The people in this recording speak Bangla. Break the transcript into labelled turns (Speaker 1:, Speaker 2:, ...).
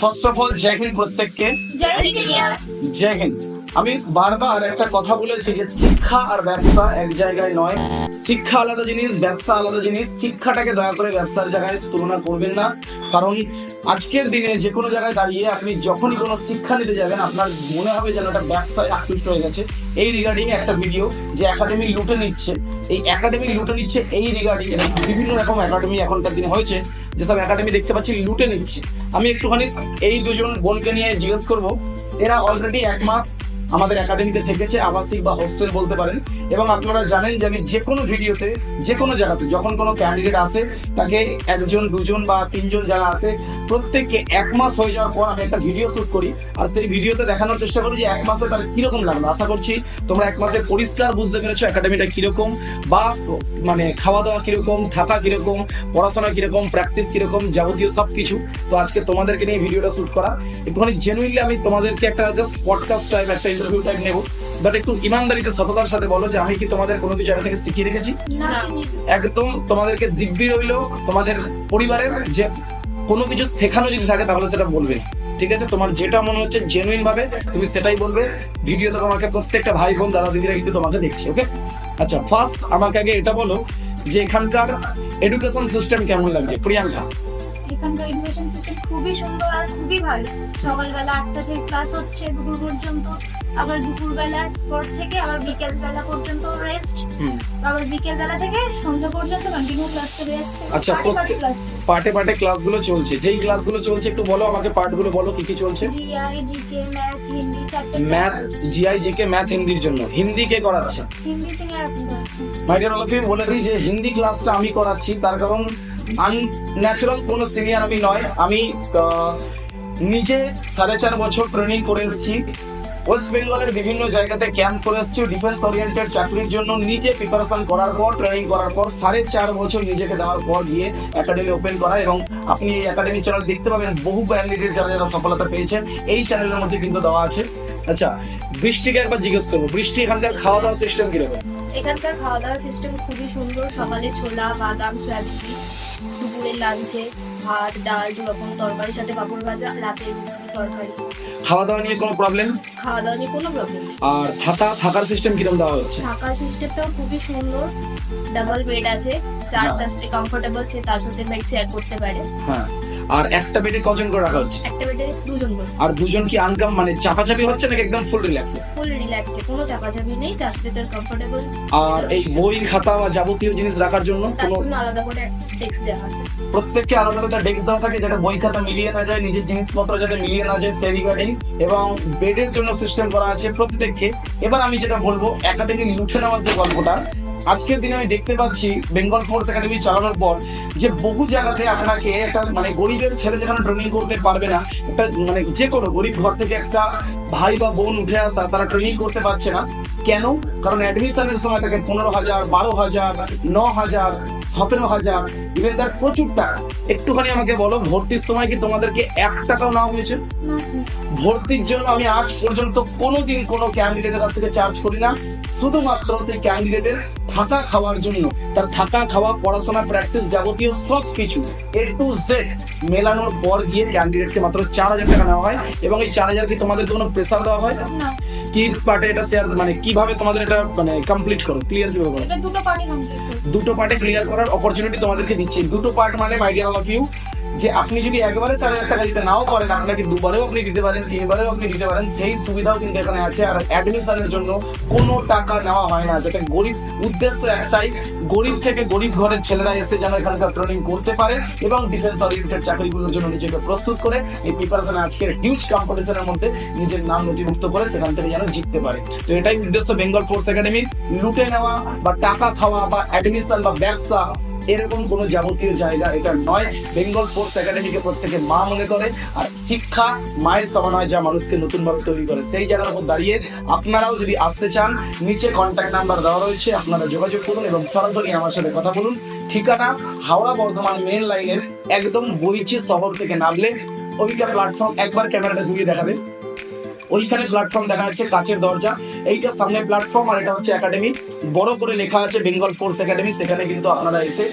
Speaker 1: ফার্স্ট অফ অল জয় হিন্দ প্রত্যেককে।
Speaker 2: জয় হিন্দ
Speaker 1: আমি বারবার একটা কথা বলেছি যে শিক্ষা আর ব্যবসা এক জায়গায় নয়। শিক্ষা আলাদা জিনিস ব্যবসা আলাদা জিনিস। শিক্ষাটাকে দয়া করে ব্যবসার জায়গায় তুলনা করবেন না। কারণ আজকের দিনে যে কোনো জায়গায় দাঁড়িয়ে আপনি যখনই কোনো শিক্ষা নিতে যাবেন আপনার মনে হবে যেন একটা ব্যবসায় আকৃষ্ট হয়ে গেছে। এই রিগার্ডিং একটা ভিডিও যে একাডেমি লুটে নিচ্ছে। এই একাডেমি লুটে নিচ্ছে এই রিগার্ডিং বিভিন্ন রকম একাডেমি এখনকার দিনে হয়েছে। যেসব একাডেমি দেখতে পাচ্ছি লুটে নিচ্ছে। আমি একটুখানি এই দুজন বোনকে নিয়ে জিজ্ঞেস করব। এরা অলরেডি এক মাস আমাদের একাডেমিতে থেকেছে, আবাসিক বা হোস্টেল বলতে পারেন। এবং আপনারা জানেন যে আমি যে কোনো ভিডিওতে, যে কোনো জায়গাতে, যখন কোনো ক্যান্ডিডেট আসে, তাকে একজন, দুজন বা তিনজন যারা আসে প্রত্যেককে এক মাস হয়ে যাওয়ার পর আমি একটা ভিডিও শুট করি। আর সেই ভিডিওতে দেখানোর চেষ্টা করি যে এক মাসে তার কীরকম লাগল। আশা করছি তোমরা এক মাসে পরিষ্কার বুঝতে পেরেছ একাডেমিটা কীরকম, বা মানে খাওয়া দাওয়া কীরকম, থাকা কীরকম, পড়াশোনা কীরকম প্র্যাকটিস কীরকম, যাবতীয় সব কিছু তো আজকে তোমাদেরকে নিয়ে ভিডিওটা শুট করা। একটুখানি জেনুইনলি আমি তোমাদেরকে একটা জাস্ট পডকাস্ট টাইপ একটা ইন্টারভিউ টাইপ নেব। বাট একটু ইমানদারিতে সততার সাথে বলো যে আমি কি তোমাদের কোনো কিছু জায়গা থেকে শিখিয়ে রেখেছি? একদম তোমাদেরকে দিব্যি রইল তোমাদের পরিবারের যে কোনো কিছু শেখানো যদি থাকে তাহলে সেটা বলবে। ঠিক আছে? তোমার যেটা মনে হচ্ছে জেনুইন ভাবে তুমি সেটাই বলবে। ভিডিওতে তোমাকে প্রত্যেকটা ভাই বোন দাদা দিদিরা কিন্তু তোমাকে দেখছে ওকে আচ্ছা ফার্স্ট আমাকে আগে এটা বলো যে এখানকার এডুকেশন সিস্টেম কেমন লাগছে? প্রিয়াঙ্কা।
Speaker 2: এখানকার এডুকেশন সিস্টেম খুবই সুন্দর আর খুবই ভালো। সকালবেলা আটটা থেকে ক্লাস হচ্ছে দুপুর পর্যন্ত। আবার দুপুর বেলার পর থেকে আবার বিকেল বেলা পর্যন্ত রেস্ট আবার বিকেল বেলা থেকে সন্ধ্যা পর্যন্ত কন্টিনিউ ক্লাস করে যাচ্ছে।
Speaker 1: আচ্ছা,
Speaker 2: পার্টি পার্টি ক্লাস
Speaker 1: পার্টে পার্টে ক্লাসগুলো চলছে। যেই ক্লাসগুলো চলছে একটু বলো আমাকে পার্টগুলো বলো কি কি চলছে?
Speaker 2: GI GK math Hindi
Speaker 1: math GI GK math হিন্দির জন্য। হিন্দি কে করাচ্ছে?
Speaker 2: হিন্দি সিনিয়র আপনি
Speaker 1: মাই ডিয়ার অলকে বলে দিই যে হিন্দি ক্লাসটা আমি করাচ্ছি তার কারণ আনন্যাচারাল কোনো সিনিয়র আমি নয়, আমি নিজে সাড়ে চার বছর ট্রেনিং করে এসেছি। ওয়েস্ট বেঙ্গলের বিভিন্ন জায়গাতে ক্যাম্প করে এসেছি ডিফেন্স ওরিয়েন্টেড চাকরির জন্য নিজে প্রিপারেশন করার পর ট্রেনিং করার পর, সাড়ে চার বছর নিজেকে দেওয়ার পর গিয়ে একাডেমি ওপেন করা এবং আপনি এই একাডেমি চ্যানেল দেখতে পাবেন বহু ক্যান্ডিডেট যারা যারা সফলতা পেয়েছেন, এই চ্যানেলের মধ্যে কিন্তু দেওয়া আছে। আচ্ছা বৃষ্টিকে একবার জিজ্ঞেস করব, বৃষ্টি এখানকার খাওয়া দাওয়া সিস্টেম কীরকম?
Speaker 2: এখানকার খাওয়া দাওয়ার সিস্টেম খুবই সুন্দর। সকালে ছোলা, বাদাম, সয়াবিন, দুপুরের দুপুরে লাঞ্চে ভাত, ডাল দু রকম তরকারির সাথে পাপড় ভাজা রাতে তরকারি।
Speaker 1: খাওয়া দাওয়া নিয়ে কোনো প্রবলেম
Speaker 2: খাওয়া দাওয়া নিয়ে কোনো প্রবলেম নেই।
Speaker 1: আর থাকা থাকার সিস্টেম কীরকম দেওয়া হচ্ছে?
Speaker 2: থাকার সিস্টেমটাও খুবই সুন্দর। ডাবল বেড আছে চারটা কমফোর্টেবল সে তার সাথে বেড শেয়ার করতে পারে।
Speaker 1: হ্যাঁ। আর একটা বেডে কজন করে রাখা হচ্ছে?
Speaker 2: একটা বেডে দুজন করে।
Speaker 1: আর দুজন কি আনকাম মানে চাপাচাপি হচ্ছে নাকি একদম ফুল রিল্যাক্স
Speaker 2: ফুল রিল্যাক্সে কোনো চাপাচাপি নেই সাথে তার কমফোর্টেবল
Speaker 1: আর এই বই খাতা বা যাবতীয় জিনিস রাখার জন্য কোনো
Speaker 2: আলাদা করে ডেস্ক দেওয়া আছে।
Speaker 1: প্রত্যেককে আলাদা আলাদা ডেস্ক দেওয়া থাকে যাতে বই খাতা মিলিয়ে না যায় নিজের জিনিসপত্র যাতে মিলিয়ে না যায় সেই রিগার্ডিং এবং বেডের জন্য সিস্টেম করা আছে প্রত্যেককে। এবার আমি যেটা বলব একাডেমি লুঠে নেওয়ার যে গল্পটা, আজকের দিনে আমি দেখতে পাচ্ছি বেঙ্গল ফোর্স একাডেমি চালানোর পর যে বহু জায়গাতে আপনাকে একটা মানে গরিবের ছেলে যেখানে ট্রেনিং করতে পারবে না, একটা মানে যে কোনো গরিব ঘর থেকে একটা ভাই বা বোন উঠে আসা, তারা ট্রেনিং করতে পারছে না। কেন? কারণ অ্যাডমিশনের সময় তাকে পনেরো হাজার বারো হাজার ন হাজার সতেরো হাজার ইভেন তার প্রচুর টাকা। একটুখানি আমাকে বলো ভর্তির সময় কি তোমাদেরকে এক টাকাও নেওয়া হয়েছে? ভর্তির জন্য আমি আজ পর্যন্ত কোনোদিন কোনো ক্যান্ডিডেটের কাছ থেকে চার্জ করি না। শুধুমাত্র সেই ক্যান্ডিডেটের থাকা খাওয়ার জন্য। তার থাকা খাওয়া পড়াশোনা প্র্যাকটিস যাবতীয় সব কিছু এ টু জেড মেলানোর পর গিয়ে ক্যান্ডিডেটকে মাত্র চার হাজার টাকা নেওয়া হয়। এবং এই চার হাজার কি তোমাদেরকে কোনো প্রেসার দেওয়া হয়?
Speaker 2: না।
Speaker 1: কি পার্টে এটা শেয়ার মানে কীভাবে তোমাদের এটা মানে কমপ্লিট করো? ক্লিয়ার কীভাবে করো?
Speaker 2: দুটো পার্টি কমপ্লিট
Speaker 1: দুটো পার্টে ক্লিয়ার করার অপরচুনিটি তোমাদেরকে দিচ্ছি। দুটো পার্ট মানে my dear all of you যে আপনি যদি একবারে চার হাজার টাকা দিতে নাও পারেন, আপনাকে দুবারেও আপনি দিতে পারেন, তিনবারেও আপনি দিতে পারেন, সেই সুবিধাও কিন্তু এখানে আছে। আর অ্যাডমিশনের জন্য কোনো টাকা নেওয়া হয় না। যাতে গরিব উদ্দেশ্য একটাই, গরিব থেকে গরিব ঘরের ছেলেরা এসে যেন এখানকার ট্রেনিং করতে পারে এবং ডিফেন্স ওরিয়েন্টেড চাকরিগুলোর জন্য নিজেকে প্রস্তুত করে এই প্রিপারেশন আজকের হিউজ কম্পিটিশনের মধ্যে নিজের নাম নথিভুক্ত করে সেখান থেকে যেন জিততে পারে। তো এটাই উদ্দেশ্য বেঙ্গল ফোর্স একাডেমি লুটে নেওয়া বা টাকা খাওয়া বা অ্যাডমিশন বা ব্যবসা এরকম কোনো যাবতীয় জায়গা এটা নয়। বেঙ্গল ফোর্স একাডেমিকে প্রত্যেকে মা মনে করে, আর শিক্ষা মায়ের সমান হয় যা মানুষকে নতুন ভাবে তৈরি করে, সেই জায়গার উপর দাঁড়িয়ে আপনারাও যদি আসতে চান, নিচে কন্ট্যাক্ট নাম্বার দেওয়া রয়েছে, আপনারা যোগাযোগ করুন এবং সরাসরি আমার সাথে কথা বলুন। ঠিকানা হাওড়া বর্ধমান মেন লাইনের একদম বইচি শহর থেকে নামলে ওইটা প্ল্যাটফর্ম একবার ক্যামেরাটা ঘুরিয়ে দেখাবেন। ওইখানে প্ল্যাটফর্ম দেখা যাচ্ছে, কাচের দরজা। এইটা সামনে প্ল্যাটফর্ম আর এটা হচ্ছে একাডেমি বড় করে লেখা আছে বেঙ্গল ফোর্স একাডেমি সেখানে কিন্তু আপনারা এসে